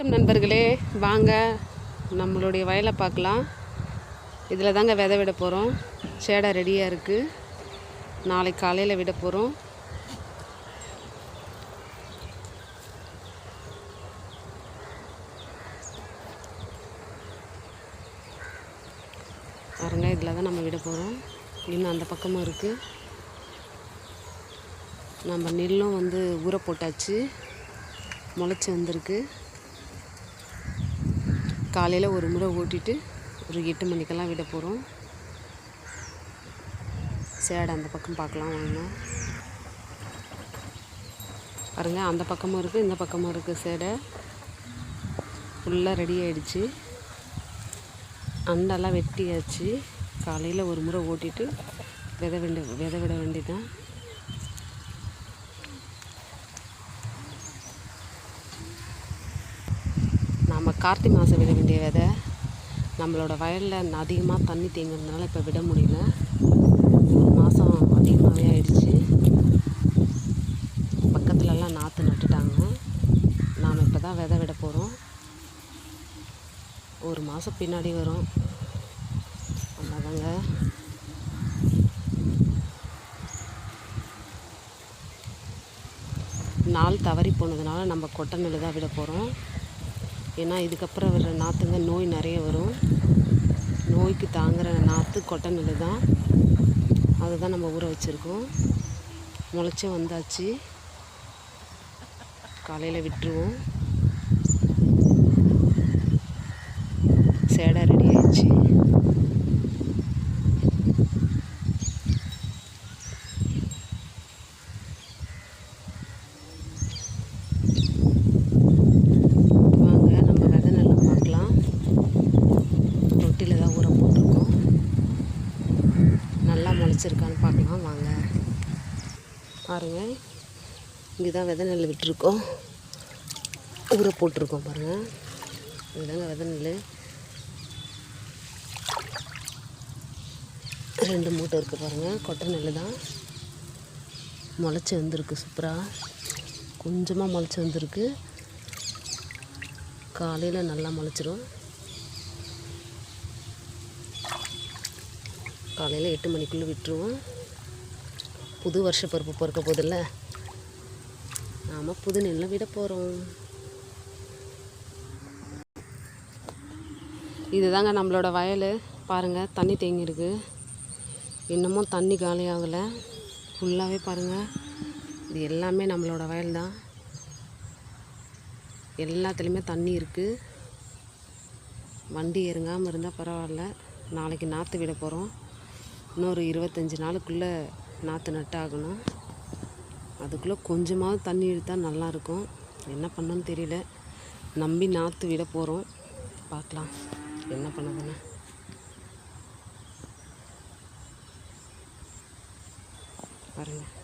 வணக்கம் நண்பர்களே. வாங்க நம்மளுடைய வயலை பார்க்கலாம். இதில் தாங்க விதை விட போகிறோம். சேடை ரெடியாக இருக்குது நாளைக்கு காலையில் விட போகிறோம். பாருங்க இதில் தான் நம்ம விட போகிறோம். இன்னும் அந்த பக்கமும் இருக்குது நம்ம நெல்லும் வந்து ஊற போட்டாச்சு. முளைச்சி வந்திருக்கு. காலையில் ஒரு முறை ஓட்டிட்டு ஒரு எட்டு மணிக்கெல்லாம் விட போகிறோம் சேடை அந்த பக்கம் பார்க்கலாம் வாங்க. பாருங்கள் அந்த பக்கமும் இருக்குது இந்த பக்கமும் இருக்குது சேடை. ஃபுல்லாக ரெடி ஆகிடுச்சு அண்டெல்லாம் வெட்டியாச்சு. காலையில் ஒரு முறை ஓட்டிட்டு விதை வேண்டி விதை விட வேண்டிதான் நாம் கார்த்திகை மாதம் விட வேண்டிய விதை. நம்மளோட வயலில் அதிகமாக தண்ணி தேங்கிறதுனால இப்போ விட முடியல. ஒரு மாதம் அதிகமாகவே ஆயிடுச்சு. பக்கத்துலலாம் நாற்று நட்டுட்டாங்க. நாம் இப்போ தான் விதை விட போகிறோம் ஒரு மாதம் பின்னாடி வரும். அவ்வளோதாங்க நாள் தவறி போனதுனால நம்ம கொட்டை நெல் தான் விட போகிறோம் ஏன்னா இதுக்கப்புறம் வர்ற நாற்றுங்க நோய் நிறைய வரும். நோய்க்கு தாங்குகிற நாற்று கொட்டை நெல் தான் அதுதான் நம்ம ஊற வச்சுருக்கோம். முளைச்சி வந்தாச்சு. காலையில் விட்டுருவோம். சேடை ரெடி ஆயிடுச்சு வாங்க நம்ம விதை நல்லா பார்க்கலாம் தொட்டியில் தான் ஊற போட்டிருக்கோம் நல்லா முளைச்சிருக்கான்னு பார்க்கலாம் வாங்க. பாருங்கள் இங்கே தான் விதை நெல் விட்டுருக்கோம். ஊற போட்டிருக்கோம் பாருங்கள் இதுதாங்க விதை நெல் ரெண்டு மூட்டை இருக்குது பாருங்கள் கொட்டை நெல் தான். முளைச்சி வந்திருக்கு சூப்பராக கொஞ்சமாக முளைச்சி வந்திருக்கு. காலையில் நல்லா முளைச்சிரும். காலையில் எட்டு மணிக்குள்ளே விட்டுருவோம். புது வருஷ பருப்பு பொறுக்க போதில்ல. நாம் புது நெல்லை விட போகிறோம் இதுதாங்க நம்மளோட வயல். பாருங்கள் தண்ணி தேங்கியிருக்கு. இன்னமும் தண்ணி காலியாகலை ஃபுல்லாகவே பாருங்கள் இது எல்லாமே நம்மளோட வயல் தான் எல்லாத்துலேயுமே தண்ணி இருக்குது வண்டி இறங்காமல் இருந்தால் பரவாயில்ல. நாளைக்கு நாற்று விட போகிறோம் இன்னொரு இருபத்தஞ்சி நாளுக்குள்ளே நாற்று நட்டாகணும். அதுக்குள்ளே கொஞ்சமாவது தண்ணி இழுத்தால் நல்லாயிருக்கும். என்ன பண்ணணும்னு தெரியல. நம்பி நாற்று விட போகிறோம் பார்க்கலாம். என்ன பண்ணுதுன்னு பாருங்கள்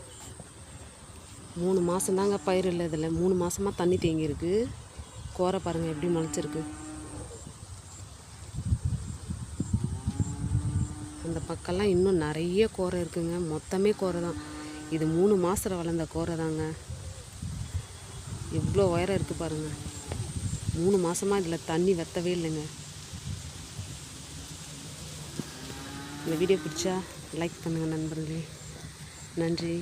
மூணு மாதம் தாங்க பயிர் இல்லை இதில். மூணு மாதமாக தண்ணி தேங்கியிருக்கு. கோரை பாருங்கள் எப்படி முளைச்சிருக்கு. அந்த பக்கம்லாம் இன்னும் நிறைய கோரை இருக்குங்க. மொத்தமே கோரை தான். இது மூணு மாதத்தில் வளர்ந்த கோரை தாங்க. எவ்வளோ உயரம் இருக்குது பாருங்கள் மூணு மாதமாக இதில் தண்ணி வெத்தவே இல்லைங்க. இந்த வீடியோ பிடிச்சா லைக் பண்ணுங்கள் நண்பர்களே. நன்றி.